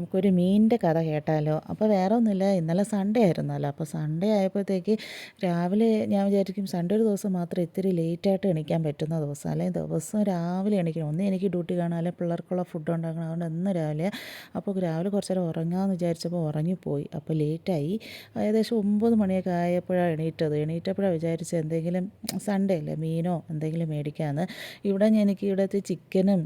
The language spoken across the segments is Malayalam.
നമുക്കൊരു മീനിന്റെ കഥ കേട്ടാലോ? അപ്പോൾ വേറെ ഒന്നുമില്ല ഇന്നലെ സൺഡേ ആയിരുന്നല്ലോ. അപ്പോൾ സൺഡേ ആയപ്പോഴത്തേക്ക് രാവിലെ ഞാൻ വിചാരിക്കും സൺഡേ ഒരു ദിവസം മാത്രം ഇത്തിരി ലേറ്റായിട്ട് എണീക്കാൻ പറ്റുന്ന ദിവസം. അല്ലെങ്കിൽ ദിവസം രാവിലെ എണീക്കണം. ഒന്ന് എനിക്ക് ഡ്യൂട്ടി കാണാം പിള്ളേർക്കുള്ള ഫുഡ് ഉണ്ടാക്കണം. അതുകൊണ്ട് ഇന്ന് രാവിലെ അപ്പോൾ രാവിലെ കുറച്ച് നേരം ഉറങ്ങാമെന്ന് വിചാരിച്ചപ്പോൾ ഉറങ്ങിപ്പോയി. അപ്പോൾ ലേറ്റായി ഏകദേശം ഒമ്പത് മണിയൊക്കെ ആയപ്പോഴാണ് എണീറ്റത്. എണീറ്റപ്പോഴാണ് വിചാരിച്ചത് എന്തെങ്കിലും സൺഡേ അല്ലേ? മീനോ എന്തെങ്കിലും മേടിക്കാമെന്ന്. ഇവിടെ എനിക്ക് ഇവിടുത്തെ ചിക്കനും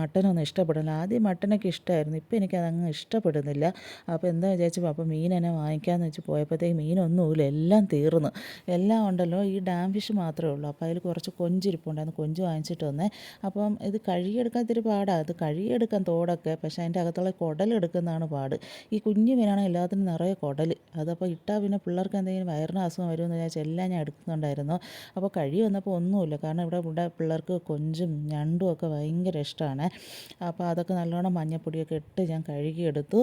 മട്ടനും ഒന്നും ഇഷ്ടപ്പെടില്ല. ആദ്യം മട്ടനൊക്കെ ഇഷ്ടമായിരുന്നു. ഇപ്പോൾ എനിക്കതങ്ങ് അങ്ങ് ഇഷ്ടപ്പെടുന്നില്ല. അപ്പോൾ എന്താ വിചാരിച്ചു? അപ്പോൾ എന്നെ വാങ്ങിക്കാമെന്ന് വെച്ച് പോയപ്പോഴത്തേക്ക് മീനൊന്നുമില്ല എല്ലാം തീർന്നു. എല്ലാം ഉണ്ടല്ലോ. ഈ ഡാം ഫിഷ് മാത്രമേ ഉള്ളൂ. അപ്പോൾ അതിൽ കുറച്ച് കൊഞ്ചിരിപ്പുണ്ടായിരുന്നു. കൊഞ്ച് വാങ്ങിച്ചിട്ട് വന്നേ. അപ്പം ഇത് കഴുകിയെടുക്കാൻ ഇത്തിരി പാടാണ് അത് കഴുകിയെടുക്കാൻ തോടൊക്കെ. പക്ഷേ അതിന്റെ അകത്തുള്ള കുടലെടുക്കുന്നതാണ് പാട്. ഈ കുഞ്ഞു മീനാണ് എല്ലാത്തിനും നിറയെ കുടൽ. അതപ്പോൾ ഇട്ടാൽ പിന്നെ പിള്ളേർക്ക് എന്തെങ്കിലും വയറിന് അസുഖം വരുമെന്ന് വിചാരിച്ചാൽ എല്ലാം ഞാൻ എടുക്കുന്നുണ്ടായിരുന്നു. അപ്പോൾ കഴി വന്നപ്പോൾ ഒന്നുമില്ല. കാരണം ഇവിടെ ഇവിടെ പിള്ളേർക്ക് കൊഞ്ചും ഞണ്ടും ഒക്കെ ഭയങ്കര ഇഷ്ടമാണ്. അപ്പോൾ അതൊക്കെ നല്ലോണം മഞ്ഞപ്പൊടിയൊക്കെ ഇട്ട് ഞാൻ കഴുകി കഴുകിയെടുത്തു.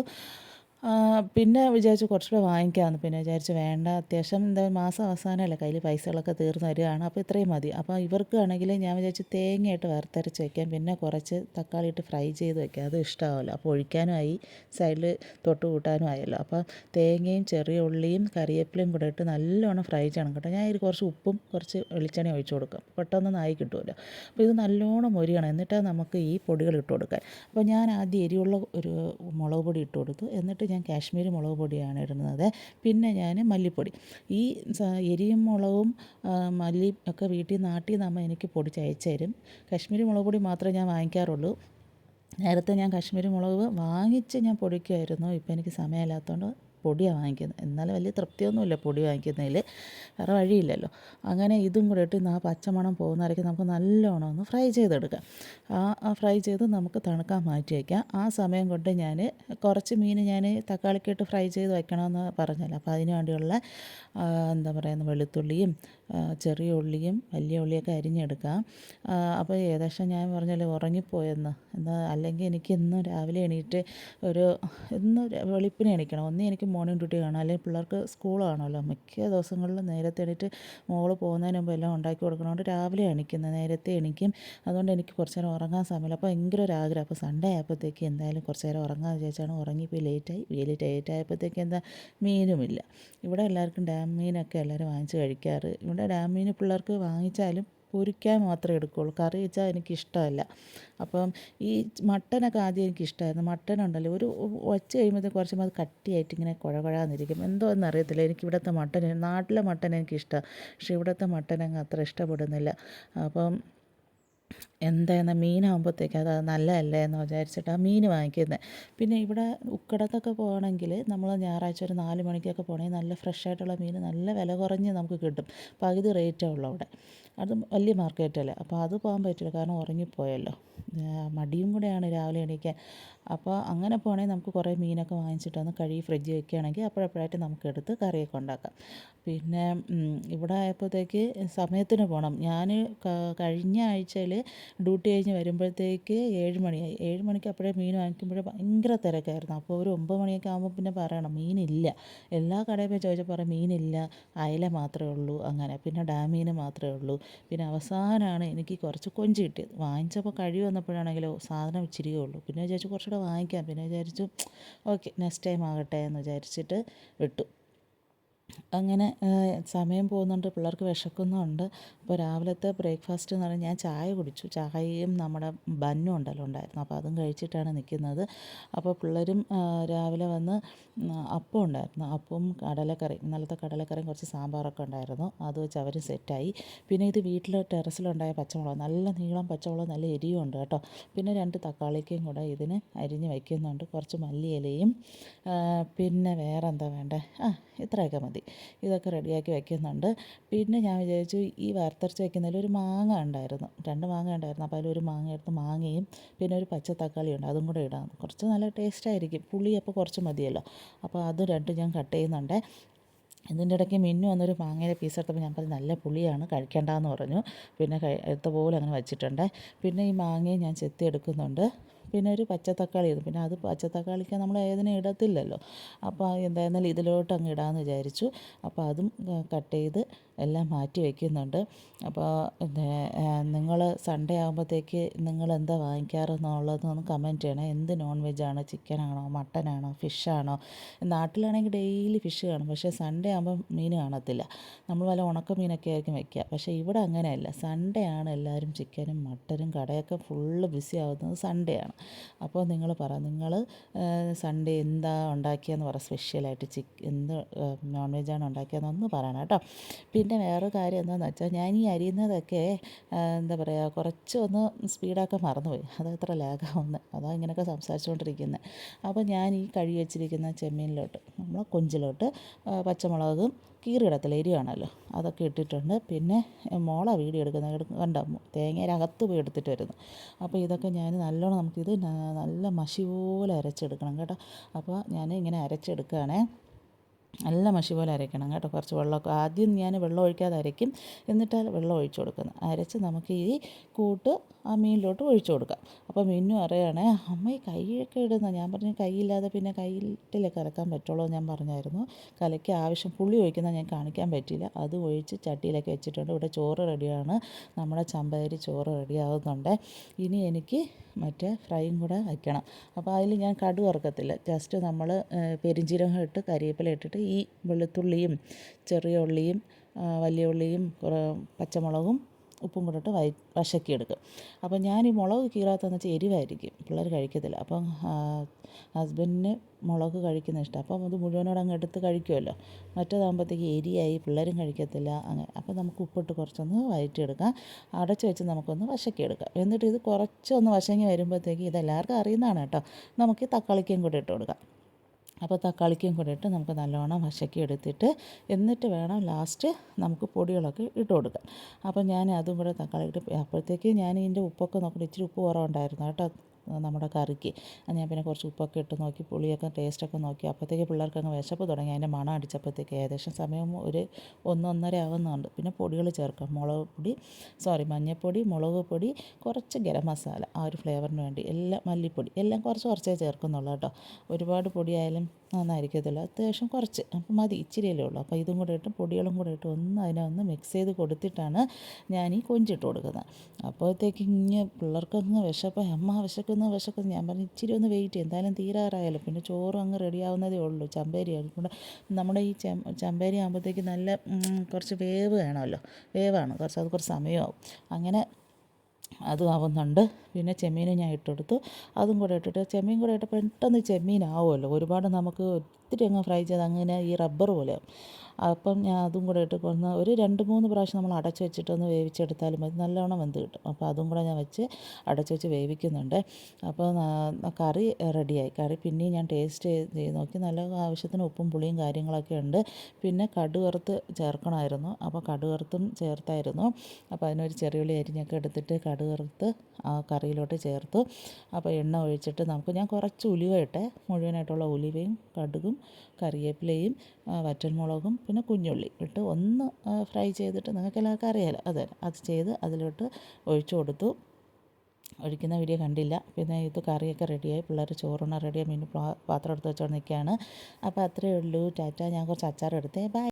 പിന്നെ വിചാരിച്ചു കുറച്ചുകൂടെ വാങ്ങിക്കാമെന്ന് പിന്നെ വിചാരിച്ചു വേണ്ട അത്യാവശ്യം എന്താ മാസം അവസാനമല്ലേ കയ്യിൽ പൈസകളൊക്കെ തീർന്നു വരികയാണ്. അപ്പോൾ ഇത്രയും മതി. അപ്പോൾ ഇവർക്ക് ആണെങ്കിൽ ഞാൻ വിചാരിച്ചു തേങ്ങയായിട്ട് വറുത്തരച്ച് വയ്ക്കാം പിന്നെ കുറച്ച് തക്കാളി ഇട്ട് ഫ്രൈ ചെയ്ത് വയ്ക്കാം അത് ഇഷ്ടമാവുമല്ലോ അപ്പോൾ ഒഴിക്കാനുമായി സൈഡിൽ തൊട്ട് കൂട്ടാനും ആയല്ലോ. അപ്പോൾ തേങ്ങയും ചെറിയ ഉള്ളിയും കറിവേപ്പിലയും കൂടെ ഇട്ട് നല്ലോണം ഫ്രൈ ചെയ്യണം കേട്ടോ. ഞാൻ ഇതിൽ കുറച്ച് ഉപ്പും കുറച്ച് വെളിച്ചെണ്ണ ഒഴിച്ചു കൊടുക്കാം. പെട്ടെന്ന് ആയി കിട്ടുമല്ലോ അപ്പോൾ ഇത് നല്ലോണം മൊരിയണം. എന്നിട്ടാണ് നമുക്ക് ഈ പൊടികൾ ഇട്ട് കൊടുക്കാൻ. അപ്പോൾ ഞാൻ ആദ്യം എരിവുള്ള ഒരു മുളക് പൊടി ഇട്ട് കൊടുത്തു. എന്നിട്ട് ഞാൻ കാശ്മീരി മുളക് പൊടിയാണ് ഇടുന്നത്. പിന്നെ ഞാൻ മല്ലിപ്പൊടി. ഈ എരിയും മുളകും മല്ലി ഒക്കെ വീട്ടിൽ നാട്ടിൽ നിന്ന് എനിക്ക് പൊടിച്ച് അയച്ചു തരും. കാശ്മീരി മുളക് പൊടി മാത്രമേ ഞാൻ വാങ്ങിക്കാറുള്ളൂ. നേരത്തെ ഞാൻ കാശ്മീരി മുളക് വാങ്ങിച്ച് ഞാൻ പൊടിക്കുമായിരുന്നു. ഇപ്പോൾ എനിക്ക് സമയമില്ലാത്തതുകൊണ്ട് പൊടിയാണ് വാങ്ങിക്കുന്നത്. എന്നാലും വലിയ തൃപ്തിയൊന്നുമില്ല പൊടി വാങ്ങിക്കുന്നതിൽ. വേറെ വഴിയില്ലല്ലോ. അങ്ങനെ ഇതും കൂടെ ഇട്ട് ആ പച്ചമണം പോകുന്നവരേക്ക് നമുക്ക് നല്ലോണം ഒന്ന് ഫ്രൈ ചെയ്തെടുക്കാം. ആ ഫ്രൈ ചെയ്ത് നമുക്ക് തണുക്കാൻ മാറ്റി വയ്ക്കാം ആ സമയം കൊണ്ട് ഞാൻ കുറച്ച് മീൻ ഞാൻ തക്കാളിക്കിട്ട് ഫ്രൈ ചെയ്ത് വെക്കണമെന്ന് പറഞ്ഞല്ലോ. അപ്പോൾ അതിന് വേണ്ടിയുള്ള എന്താ പറയുക വെളുത്തുള്ളിയും ചെറിയ ഉള്ളിയും വലിയ ഉള്ളിയൊക്കെ അരിഞ്ഞെടുക്കാം. അപ്പോൾ ഏകദേശം ഞാൻ പറഞ്ഞല്ലോ ഉറങ്ങിപ്പോയെന്ന്. എന്താ അല്ലെങ്കിൽ എനിക്ക് ഇന്ന് രാവിലെ എണീറ്റ് ഒരു ഇന്ന് വെളുപ്പിനെ എണീക്കണം. ഒന്നേ എനിക്ക് മോർണിംഗ് ഡ്യൂട്ടി കാണാം. അല്ലെങ്കിൽ പിള്ളേർക്ക് സ്കൂൾ കാണുമല്ലോ. മിക്ക ദിവസങ്ങളിലും നേരത്തെ എണീറ്റ് മോൾ പോകുന്നതിന് മുമ്പ് എല്ലാം ഉണ്ടാക്കി കൊടുക്കണോണ്ട് രാവിലെ എണീക്കുന്നത് നേരത്തെ എണിക്കും. അതുകൊണ്ട് എനിക്ക് കുറച്ച് നേരം ഉറങ്ങാൻ സമയമില്ല. അപ്പോൾ ഭയങ്കര ഒരു ആഗ്രഹം. അപ്പോൾ സൺഡേ ആയപ്പോഴത്തേക്ക് എന്തായാലും കുറച്ച് നേരം ഉറങ്ങാൻ വിചാരിച്ചാണ് ഉറങ്ങിപ്പോയി ലേറ്റായി വലിയ ലേറ്റ് ആയപ്പോഴത്തേക്ക് എന്താ? മീനുമില്ല. ഇവിടെ എല്ലാവർക്കും ഡാം മീനൊക്കെ എല്ലാവരും വാങ്ങിച്ച് കഴിക്കാറ്. ഇവിടെ ഡാം മീൻ പിള്ളേർക്ക് വാങ്ങിച്ചാലും പൊരിക്കാൻ മാത്രമേ എടുക്കുകയുള്ളൂ. കറി വെച്ചാൽ എനിക്കിഷ്ടമല്ല. അപ്പം ഈ മട്ടനൊക്കെ ആദ്യം എനിക്കിഷ്ടമായിരുന്നു. മട്ടൻ ഉണ്ടല്ലോ ഒരു വച്ച് കഴിയുമ്പോൾ കുറച്ച് അത് കട്ടിയായിട്ട് ഇങ്ങനെ കുഴകുഴാന്നിരിക്കും. എന്തോ എന്നറിയത്തില്ല എനിക്ക് ഇവിടുത്തെ മട്ടൻ നാട്ടിലെ മട്ടൻ എനിക്കിഷ്ടമാണ്. പക്ഷേ ഇവിടുത്തെ മട്ടൻ അങ്ങ് അത്ര ഇഷ്ടപ്പെടുന്നില്ല. അപ്പം എന്തായെന്ന് മീനാകുമ്പോഴത്തേക്ക് അത് നല്ലതല്ലേ എന്ന് വിചാരിച്ചിട്ട് ആ മീൻ വാങ്ങിക്കുന്നത് പിന്നെ ഇവിടെ ഉക്കടത്തൊക്കെ പോകണമെങ്കിൽ നമ്മൾ ഞായറാഴ്ച ഒരു നാല് മണിക്കൊക്കെ പോകണമെങ്കിൽ നല്ല ഫ്രഷ് ആയിട്ടുള്ള മീൻ നല്ല വില കുറഞ്ഞ് നമുക്ക് കിട്ടും. പകുതി റേറ്റേ ഉള്ളൂ അവിടെ അത് വലിയ മാർക്കറ്റല്ലേ അപ്പോൾ അത് പോകാൻ പറ്റില്ല. കാരണം ഉറങ്ങിപ്പോയല്ലോ. മടിയും കൂടെയാണ് രാവിലെ എണീക്കാൻ. അപ്പോൾ അങ്ങനെ പോകണമെങ്കിൽ നമുക്ക് കുറേ മീനൊക്കെ വാങ്ങിച്ചിട്ട് ഒന്ന് കഴുകി ഫ്രിഡ്ജ് വെക്കുകയാണെങ്കിൽ അപ്പോഴപ്പോഴായിട്ട് നമുക്ക് എടുത്ത് കറിയൊക്കെ ഉണ്ടാക്കാം. പിന്നെ ഇവിടെ ആയപ്പോഴത്തേക്ക് സമയത്തിന് പോകണം ഞാൻ കഴിഞ്ഞ ആഴ്ചയിൽ ഡ്യൂട്ടി കഴിഞ്ഞ് വരുമ്പോഴത്തേക്ക് ഏഴ് മണിയായി. ഏഴ് മണിക്ക് അപ്പോഴേ മീൻ വാങ്ങിക്കുമ്പോഴേ ഭയങ്കര തിരക്കായിരുന്നു. അപ്പോൾ ഒരു ഒമ്പത് മണിയൊക്കെ ആകുമ്പോൾ പിന്നെ പറയണം മീനില്ല. എല്ലാ കടയിൽ പോയി ചോദിച്ചാൽ പറയും മീനില്ല അയല മാത്രമേ ഉള്ളൂ അങ്ങനെ. പിന്നെ ഡാമീൻ മാത്രമേ ഉള്ളൂ. പിന്നെ അവസാനമാണ് എനിക്ക് കുറച്ച് കൊഞ്ച് കിട്ടിയത്. വാങ്ങിച്ചപ്പോൾ കഴിവ് വന്നപ്പോഴാണെങ്കിലോ സാധനം ഇച്ചിരിയേ ഉള്ളൂ. പിന്നെ വിചാരിച്ചു കുറച്ചുകൂടെ വാങ്ങിക്കാം. പിന്നെ വിചാരിച്ചു ഓക്കെ നെക്സ്റ്റ് ടൈം ആകട്ടെ എന്ന് വിചാരിച്ചിട്ട് വിട്ടു. അങ്ങനെ സമയം പോകുന്നുണ്ട്. പിള്ളേർക്ക് വിശക്കുന്നുമുണ്ട് അപ്പോൾ രാവിലത്തെ ബ്രേക്ക്ഫാസ്റ്റ് എന്ന് പറഞ്ഞാൽ ഞാൻ ചായ കുടിച്ചു. ചായയും നമ്മുടെ ബന്നും ഉണ്ടല്ലോ ഉണ്ടായിരുന്നു. അപ്പോൾ അതും കഴിച്ചിട്ടാണ് നിൽക്കുന്നത്. അപ്പോൾ പിള്ളേരും രാവിലെ വന്ന് അപ്പം ഉണ്ടായിരുന്നു. അപ്പം കടലക്കറി ഇന്നലത്തെ കടലക്കറിയും കുറച്ച് സാമ്പാറൊക്കെ ഉണ്ടായിരുന്നു. അത് വെച്ച് അവർ സെറ്റായി. പിന്നെ ഇത് വീട്ടിൽ ടെറസിലുണ്ടായ പച്ചമുളക് നല്ല നീളം പച്ചമുളക് നല്ല എരിയും ഉണ്ട് കേട്ടോ. പിന്നെ രണ്ട് തക്കാളിക്കയും കൂടെ ഇതിന് അരിഞ്ഞ് വയ്ക്കുന്നുണ്ട്. കുറച്ച് മല്ലിയിലയും പിന്നെ വേറെ എന്താ വേണ്ടേ? ആ ഇത്രയൊക്കെ മതി. ഇതൊക്കെ റെഡിയാക്കി വയ്ക്കുന്നുണ്ട്. പിന്നെ ഞാൻ വിചാരിച്ചു ഈ വറുത്തരച്ച് വയ്ക്കുന്നതിൽ ഒരു മാങ്ങ ഉണ്ടായിരുന്നു. രണ്ട് മാങ്ങ ഉണ്ടായിരുന്നു. അപ്പോൾ അതിലൊരു മാങ്ങ എടുത്ത് മാങ്ങയും പിന്നെ ഒരു പച്ച തക്കാളി ഉണ്ട്. അതും കൂടെ ഇടാം. കുറച്ച് നല്ല ടേസ്റ്റായിരിക്കും പുളി അപ്പോൾ കുറച്ച് മതിയല്ലോ. അപ്പോൾ അത് രണ്ടും ഞാൻ കട്ട് ചെയ്യുന്നുണ്ട്. ഇതിന്റെ ഇടയ്ക്ക് മിന്നു വന്നൊരു മാങ്ങയുടെ പീസ് എടുത്തപ്പോൾ ഞാൻ പറഞ്ഞു നല്ല പുളിയാണ്. കഴിക്കേണ്ടതെന്ന് പറഞ്ഞു. പിന്നെ എടുത്ത പോലെ അങ്ങനെ വെച്ചിട്ടുണ്ട്. പിന്നെ ഈ മാങ്ങയും ഞാൻ ചെത്തി എടുക്കുന്നുണ്ട്. പിന്നെ ഒരു പച്ചത്തക്കാളി ഇടും പിന്നെ അത് പച്ചത്തക്കാളിക്ക് നമ്മൾ ഏതിനും ഇടത്തില്ലല്ലോ. അപ്പോൾ എന്തായിരുന്നാലും ഇതിലോട്ട് അങ്ങ് ഇടാമെന്ന് വിചാരിച്ചു. അപ്പോൾ അതും കട്ട് ചെയ്ത് എല്ലാം മാറ്റി വയ്ക്കുന്നുണ്ട് അപ്പോൾ നിങ്ങൾ സൺഡേ ആകുമ്പോഴത്തേക്ക് നിങ്ങൾ എന്താ വാങ്ങിക്കാറെന്നുള്ളതൊന്ന് കമന്റ് ചെയ്യണം. എന്ത് നോൺ വെജാണോ ചിക്കനാണോ മട്ടനാണോ ഫിഷാണോ നാട്ടിലാണെങ്കിൽ ഡെയിലി ഫിഷ് കാണും. പക്ഷേ സൺഡേ ആകുമ്പോൾ മീൻ കാണത്തില്ല. നമ്മൾ വല്ല ഉണക്ക മീനൊക്കെ ആയിരിക്കും വയ്ക്കുക പക്ഷേ ഇവിടെ അങ്ങനെയല്ല. സൺഡേ ആണ് എല്ലാവരും ചിക്കനും മട്ടനും കടയൊക്കെ ഫുള്ള് ബിസി ആവുന്നത് സൺഡേ ആണ്. അപ്പോൾ നിങ്ങൾ പറ നിങ്ങൾ സൺഡേ എന്താ ഉണ്ടാക്കിയെന്ന് പറ സ്പെഷ്യലായിട്ട് ചിക്ക് എന്ത് നോൺ വെജാണ് ഉണ്ടാക്കിയതെന്നൊന്ന് പറയണം കേട്ടോ. പിന്നെ വേറൊരു കാര്യം എന്താണെന്ന് വെച്ചാൽ ഞാൻ ഈ അരിയുന്നതൊക്കെ എന്താ പറയുക കുറച്ചൊന്ന് സ്പീഡാക്കാൻ മറന്നുപോയി. അത് അത്ര ലാഗാവുന്നത് അതാ ഇങ്ങനെയൊക്കെ സംസാരിച്ചുകൊണ്ടിരിക്കുന്നത് അപ്പോൾ ഞാൻ ഈ കഴുകി വെച്ചിരിക്കുന്ന ചെമ്മീനിലോട്ട് നമ്മൾ കൊഞ്ചിലോട്ട് പച്ചമുളകും കീറിയിടത്തില്ല എരിയാണല്ലോ. അതൊക്കെ ഇട്ടിട്ടുണ്ട്. പിന്നെ മോള വീടി എടുക്കുന്ന കണ്ട? തേങ്ങയുടെ അകത്ത് പോയി എടുത്തിട്ട് വരുന്നു. അപ്പോൾ ഇതൊക്കെ ഞാൻ നല്ലോണം നമുക്കിത് നല്ല മഷി പോലെ അരച്ചെടുക്കണം കേട്ടോ. അപ്പോൾ ഞാൻ ഇങ്ങനെ അരച്ചെടുക്കുകയാണേ. നല്ല മഷി പോലെ അരയ്ക്കണം കേട്ടോ. കുറച്ച് വെള്ളമൊക്കെ ആദ്യം ഞാൻ വെള്ളം ഒഴിക്കാതെ അരയ്ക്കും. എന്നിട്ട് വെള്ളം ഒഴിച്ചു കൊടുക്കുന്നത്. അരച്ച് നമുക്ക് ഈ കൂട്ട് ആ മീനിലോട്ട് ഒഴിച്ചു കൊടുക്കാം. അപ്പോൾ മീനും അറിയണേ അമ്മ ഈ കൈയൊക്കെ ഇടുന്ന? ഞാൻ പറഞ്ഞു കൈയില്ലാതെ പിന്നെ കയ്യിലൊക്കെ കലക്കാൻ പറ്റുള്ളൂ ഞാൻ പറഞ്ഞായിരുന്നു. കലയ്ക്ക് ആവശ്യം പുളി ഒഴിക്കുന്ന ഞാൻ കാണിക്കാൻ പറ്റിയില്ല. അത് ഒഴിച്ച് ചട്ടിയിലൊക്കെ വെച്ചിട്ടുണ്ട്. ഇവിടെ ചോറ് റെഡിയാണ്. നമ്മുടെ ചമ്പയരി ചോറ് റെഡിയാകുന്നുണ്ട് ഇനി എനിക്ക് മറ്റേ ഫ്രൈയും കൂടെ വയ്ക്കണം. അപ്പോൾ അതിൽ ഞാൻ കടു ഇറക്കത്തില്ല ജസ്റ്റ് നമ്മൾ പെരിഞ്ചീരകം ഇട്ട് കരിയേപ്പില ഇട്ടിട്ട് ഈ വെളുത്തുള്ളിയും ചെറിയ ഉള്ളിയും വലിയ ഉള്ളിയും പച്ചമുളകും ഉപ്പും കൂടിട്ട് വയ വശക്കിയെടുക്കും അപ്പോൾ ഞാൻ ഈ മുളക് കീറാത്തതെന്ന് വെച്ചാൽ എരിവായിരിക്കും. പിള്ളേർ കഴിക്കത്തില്ല. അപ്പം ഹസ്ബൻഡിന് മുളക് കഴിക്കുന്ന ഇഷ്ടം. അപ്പം അത് മുഴുവനോട് അങ്ങ് എടുത്ത് കഴിക്കുമല്ലോ മറ്റേതാകുമ്പോഴത്തേക്ക് എരിയായി പിള്ളേരും കഴിക്കത്തില്ല അങ്ങനെ അപ്പോൾ നമുക്ക് ഉപ്പിട്ട് കുറച്ചൊന്ന് വഴറ്റിയെടുക്കാം. അടച്ച് വെച്ച് നമുക്കൊന്ന് വശക്കിയെടുക്കാം എന്നിട്ട് ഇത് കുറച്ചൊന്ന് വശങ്ങി വരുമ്പോഴത്തേക്ക് ഇതെല്ലാവർക്കും അറിയുന്നതാണ് കേട്ടോ. നമുക്ക് തക്കാളിക്കും കൂടി ഇട്ട് കൊടുക്കാം. അപ്പോൾ തക്കാളിക്കും കൂടെ ഇട്ട് നമുക്ക് നല്ലോണം വശക്കി എടുത്തിട്ട് എന്നിട്ട് വേണം ലാസ്റ്റ് നമുക്ക് പൊടികളൊക്കെ ഇട്ട് കൊടുക്കാൻ. അപ്പോൾ ഞാൻ അതും കൂടെ തക്കാളി ഇട്ട് അപ്പോഴത്തേക്ക് ഞാൻ ഇതിന്റെ ഉപ്പൊക്കെ നോക്കിയിട്ട് ഇച്ചിരി ഉപ്പ് കുറവുണ്ടായിരുന്നു കേട്ടോ. നമ്മുടെ കറിക്ക്. ഞാൻ പിന്നെ കുറച്ച് ഉപ്പൊക്കെ ഇട്ട് നോക്കി പുളിയൊക്കെ ടേസ്റ്റൊക്കെ നോക്കി. അപ്പോഴത്തേക്ക് പിള്ളേർക്ക് അങ്ങ് വിശപ്പ് തുടങ്ങി. അതിന്റെ മണം അടിച്ചപ്പോഴത്തേക്ക് ഏകദേശം സമയം ഒരു ഒന്നൊന്നര ആവുന്നുണ്ട്. പിന്നെ പൊടികൾ ചേർക്കാം. മുളക് പൊടി സോറി മഞ്ഞൾപ്പൊടി മുളക് പൊടി കുറച്ച് ഗരം മസാല ആ ഒരു ഫ്ലേവറിന് വേണ്ടി. എല്ലാം മല്ലിപ്പൊടി എല്ലാം കുറച്ച് കുറച്ചേ ചേർക്കുന്നുള്ളൂ കേട്ടോ. ഒരുപാട് പൊടിയായാലും നന്നായിരിക്കത്തില്ല. അത്യാവശ്യം കുറച്ച്. അപ്പം മതി ഇച്ചിരിയല്ലേ ഉള്ളൂ. അപ്പോൾ ഇതും കൂടെ ഇട്ട് പൊടികളും കൂടെ ഇട്ട് ഒന്ന് അതിനെ ഒന്ന് മിക്സ് ചെയ്ത് കൊടുത്തിട്ടാണ് ഞാൻ ഈ കൊഞ്ചിട്ട് കൊടുക്കുന്നത്. അപ്പോഴത്തേക്ക് ഇങ്ങനെ പിള്ളേർക്കങ്ങ് വിശപ്പ് അമ്മ വിശക്കുന്നു. വിശക്കുന്നു. ഞാൻ പറഞ്ഞു ഇച്ചിരി ഒന്ന് വെയിറ്റ് ചെയ്യും. എന്തായാലും തീരാറായാലും പിന്നെ ചോറും അങ്ങ് റെഡിയാവുന്നതേ ഉള്ളൂ. ചമ്പേരി ആയിരിക്കും നമ്മുടെ ഈ ചമ്പേരി ആകുമ്പോഴത്തേക്ക് നല്ല കുറച്ച് വേവ് വേണമല്ലോ. വേവാണ്. കുറച്ച് അത് കുറച്ച് സമയമാവും. അങ്ങനെ അതും ആവുന്നുണ്ട്. പിന്നെ ചെമ്മീനും ഞാൻ ഇട്ടെടുത്തു അതും കൂടെ ഇട്ടിട്ട് ചെമ്മീൻ കൂടെ ഇട്ട് പെട്ടെന്ന് ചെമ്മീനാവുമല്ലോ. ഒരുപാട് നമുക്ക് ഒത്തിരി അങ്ങ് ഫ്രൈ ചെയ്ത് അങ്ങനെ ഈ റബ്ബർ പോലെ. അപ്പം ഞാൻ അതും കൂടെ ഇട്ട് കൊന്ന് ഒരു രണ്ട് മൂന്ന് പ്രാവശ്യം നമ്മൾ അടച്ചു വെച്ചിട്ടൊന്ന് വേവിച്ചെടുത്താലും മതി. നല്ലവണ്ണം വെന്ത് കിട്ടും. അപ്പോൾ അതും കൂടെ ഞാൻ വെച്ച് അടച്ചു വെച്ച് വേവിക്കുന്നുണ്ട്. അപ്പോൾ കറി റെഡിയായി. കറി പിന്നെയും ഞാൻ ടേസ്റ്റ് ചെയ്ത് നോക്കി. നല്ല ആവശ്യത്തിന് ഉപ്പും പുളിയും കാര്യങ്ങളൊക്കെ ഉണ്ട്. പിന്നെ കടുകറുത്ത് ചേർക്കണമായിരുന്നു. അപ്പോൾ കടുകറുത്തും ചേർത്തായിരുന്നു. അപ്പോൾ അതിനൊരു ചെറിയുള്ളി അരിഞ്ഞൊക്കെ എടുത്തിട്ട് കടുകറുത്ത് ആ കറിയിലോട്ട് ചേർത്തു. അപ്പോൾ എണ്ണ ഒഴിച്ചിട്ട് നമുക്ക് ഞാൻ കുറച്ച് ഉലുവ ഇട്ടെ. മുഴുവനായിട്ടുള്ള ഉലുവയും കടുകും കറിവേപ്പിലയും വറ്റൽമുളകും പിന്നെ കുഞ്ഞുള്ളി ഇട്ട് ഒന്ന് ഫ്രൈ ചെയ്തിട്ട് നിങ്ങൾക്ക് എല്ലാവർക്കും അറിയാലോ. അതെ അത് ചെയ്ത് അതിലോട്ട് ഒഴിച്ചു കൊടുത്തു. ഒഴിക്കുന്ന വീഡിയോ കണ്ടില്ല. പിന്നെ ഇത് കറിയൊക്കെ റെഡിയായി. പിള്ളേർ ചോറുണ്ണ റെഡിയായി. മീൻ പാത്രം എടുത്ത് വെച്ചോണ്ട് നിൽക്കുകയാണ്. അപ്പോൾ അത്രയേ ഉള്ളൂ. ടാറ്റ. ഞാൻ കുറച്ച് അച്ചാർ എടുത്തേ. ബൈ.